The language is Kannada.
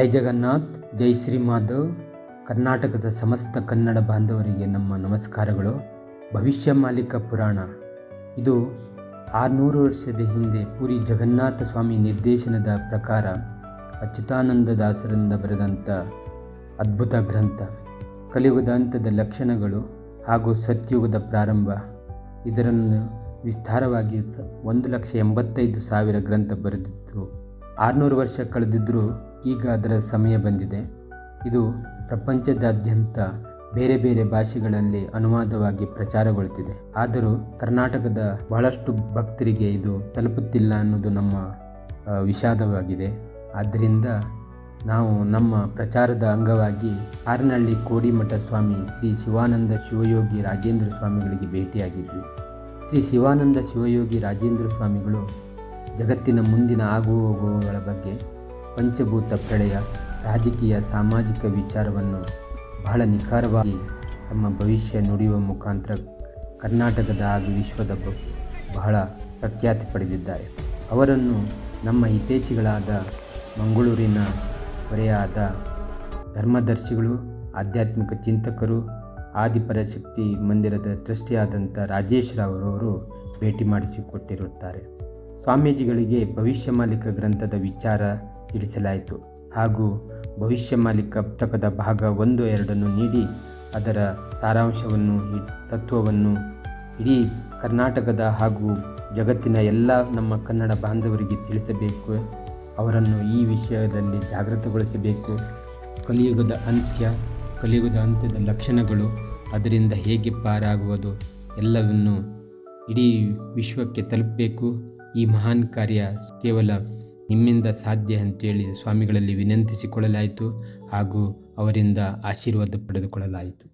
ಜೈ ಜಗನ್ನಾಥ್, ಜೈ ಶ್ರೀ ಮಾಧವ್. ಕರ್ನಾಟಕದ ಸಮಸ್ತ ಕನ್ನಡ ಬಾಂಧವರಿಗೆ ನಮ್ಮ ನಮಸ್ಕಾರಗಳು. ಭವಿಷ್ಯ ಮಾಲಿಕ ಪುರಾಣ. ಇದು ಆರುನೂರು ವರ್ಷದ ಹಿಂದೆ ಪುರಿ ಜಗನ್ನಾಥ ಸ್ವಾಮಿ ನಿರ್ದೇಶನದ ಪ್ರಕಾರ ಅಚ್ಯುತಾನಂದ ದಾಸರಿಂದ ಬರೆದಂಥ ಅದ್ಭುತ ಗ್ರಂಥ. ಕಲಿಯುಗದ ಹಂತದ ಲಕ್ಷಣಗಳು ಹಾಗೂ ಸತ್ಯುಗದ ಪ್ರಾರಂಭ. ಇದರನ್ನು ವಿಸ್ತಾರವಾಗಿ ಒಂದು ಲಕ್ಷ ಎಂಬತ್ತೈದು ಸಾವಿರ ಗ್ರಂಥ ಬರೆದಿತ್ತು ಆರುನೂರು ವರ್ಷ ಕಳೆದಿದ್ದರೂ ಈಗ ಅದರ ಸಮಯ ಬಂದಿದೆ. ಇದು ಪ್ರಪಂಚದಾದ್ಯಂತ ಬೇರೆ ಬೇರೆ ಭಾಷೆಗಳಲ್ಲಿ ಅನುವಾದವಾಗಿ ಪ್ರಚಾರಗೊಳ್ಳುತ್ತಿದೆ ಆದರೂ ಕರ್ನಾಟಕದ ಬಹಳಷ್ಟು ಭಕ್ತರಿಗೆ ಇದು ತಲುಪುತ್ತಿಲ್ಲ ಅನ್ನೋದು ನಮ್ಮ ವಿಷಾದವಾಗಿದೆ. ಆದ್ದರಿಂದ ನಾವು ನಮ್ಮ ಪ್ರಚಾರದ ಅಂಗವಾಗಿ ಹಾರನಹಳ್ಳಿ ಕೋಡಿಮಠ ಸ್ವಾಮಿ ಶ್ರೀ ಶಿವಾನಂದ ಶಿವಯೋಗಿ ರಾಜೇಂದ್ರ ಸ್ವಾಮಿಗಳಿಗೆ ಭೇಟಿಯಾಗಿದ್ವಿ. ಶ್ರೀ ಶಿವಾನಂದ ಶಿವಯೋಗಿ ರಾಜೇಂದ್ರ ಸ್ವಾಮಿಗಳು ಜಗತ್ತಿನ ಮುಂದಿನ ಆಗುಹೋಗುಗಳ ಬಗ್ಗೆ ಪಂಚಭೂತ ಪ್ರಳಯ, ರಾಜಕೀಯ, ಸಾಮಾಜಿಕ ವಿಚಾರವನ್ನು ಬಹಳ ನಿಖರವಾಗಿ ತಮ್ಮ ಭವಿಷ್ಯ ನುಡಿಯುವ ಮುಖಾಂತರ ಕರ್ನಾಟಕದ ಹಾಗೂ ವಿಶ್ವದ ಬಹಳ ಪ್ರಖ್ಯಾತಿ ಪಡೆದಿದ್ದಾರೆ. ಅವರನ್ನು ನಮ್ಮ ಹಿತೇಶಿಗಳಾದ ಮಂಗಳೂರಿನ ಹೊರೆಯಾದ ಧರ್ಮದರ್ಶಿಗಳು, ಆಧ್ಯಾತ್ಮಿಕ ಚಿಂತಕರು ಆದಿಪರಶಕ್ತಿ ಮಂದಿರದ ಟ್ರಸ್ಟಿಯಾದಂಥ ರಾಜೇಶ್ ರಾವ್ರವರು ಭೇಟಿ ಮಾಡಿಸಿಕೊಟ್ಟಿರುತ್ತಾರೆ. ಸ್ವಾಮೀಜಿಗಳಿಗೆ ಭವಿಷ್ಯ ಮಾಲಿಕ ಗ್ರಂಥದ ವಿಚಾರ ತಿಳಿಸಲಾಯಿತು ಹಾಗೂ ಭವಿಷ್ಯ ಮಾಲೀಕ ಪುಸ್ತಕದ ಭಾಗ ಒಂದು ಎರಡನ್ನು ನೀಡಿ, ಅದರ ಸಾರಾಂಶವನ್ನು ತತ್ವವನ್ನು ಇಡೀ ಕರ್ನಾಟಕದ ಹಾಗೂ ಜಗತ್ತಿನ ಎಲ್ಲ ನಮ್ಮ ಕನ್ನಡ ಬಾಂಧವರಿಗೆ ತಿಳಿಸಬೇಕು. ಅವರನ್ನು ಈ ವಿಷಯದಲ್ಲಿ ಜಾಗೃತಗೊಳಿಸಬೇಕು. ಕಲಿಯುಗದ ಅಂತ್ಯ, ಕಲಿಯುಗದ ಅಂತ್ಯದ ಲಕ್ಷಣಗಳು ಅದರಿಂದ ಹೇಗೆ ಪಾರಾಗುವುದು ಎಲ್ಲವನ್ನು ಇಡೀ ವಿಶ್ವಕ್ಕೆ ತಲುಪಬೇಕು. ಈ ಮಹಾನ್ ಕಾರ್ಯ ಕೇವಲ ನಿಮ್ಮಿಂದ ಸಾಧ್ಯ ಅಂತೇಳಿ ಸ್ವಾಮಿಗಳಲ್ಲಿ ವಿನಂತಿಸಿಕೊಳ್ಳಲಾಯಿತು ಹಾಗೂ ಅವರಿಂದ ಆಶೀರ್ವಾದ ಪಡೆದುಕೊಳ್ಳಲಾಯಿತು.